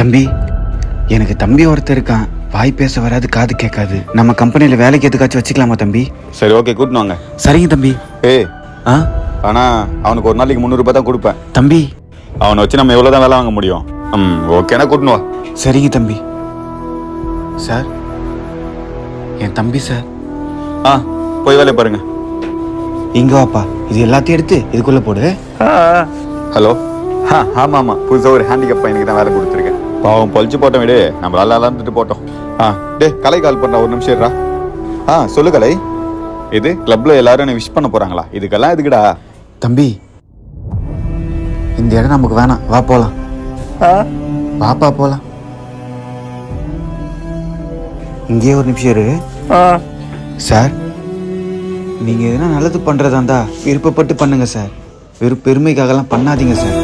தம்பி எனக்கு தம்பி ஒருத்தர் இருக்கான். வாய் பேச வராது காது கேட்காது. நம்ம கம்பெனியில் வேலைக்கு எதுக்காச்சும் வச்சுக்கலாமா தம்பி? சரி ஓகே கூட்டின்னு வாங்க. சரிங்க தம்பி. ஏய் ஆ? ஆனா அவனுக்கு ஒரு நாளைக்கு முந்நூறுபா தான் கொடுப்பேன். தம்பி. அவனை வச்சு நம்ம எவ்வளோ தான் வேலை வாங்க முடியும்? ம் ஓகேனா கூட்டின்னு வா. சரிங்க தம்பி. சார் என் தம்பி சார். ஆ போய் வேலையை பாருங்க. இங்க வாப்பா. இது எல்லாத்தையும் எடுத்து இதுக்குள்ள போடு. ஹலோ? ஆ ஆமாம் ஆமாம் புதுசாக ஒரு ஹேண்டிகேப் பையனுக்கு தான் வேலை கொடுத்துருக்கேன். பாவம் பொழிச்சு போட்டோம் விடு. நம்மளால இருந்துட்டு போட்டோம். ஆ டேய் கலை கால் பண்ண ஒரு நிமிஷம் இருடா. ஆ சொல்லு கலை. இது கிளப்ல எல்லாரும் என்னை விஷ் பண்ண போறாங்களா? இதுக்கெல்லாம் எதுக்குடா? தம்பி இந்த இடம் நமக்கு வேணாம். வா போலாம். வாப்பா போலாம். இங்கேயே ஒரு நிமிஷம் இரு. சார் நீங்க எதனா நல்லது பண்றதா இருந்தா விருப்பப்பட்டு பண்ணுங்க சார். வெறும் பெருமைக்காகலாம் பண்ணாதீங்க சார்.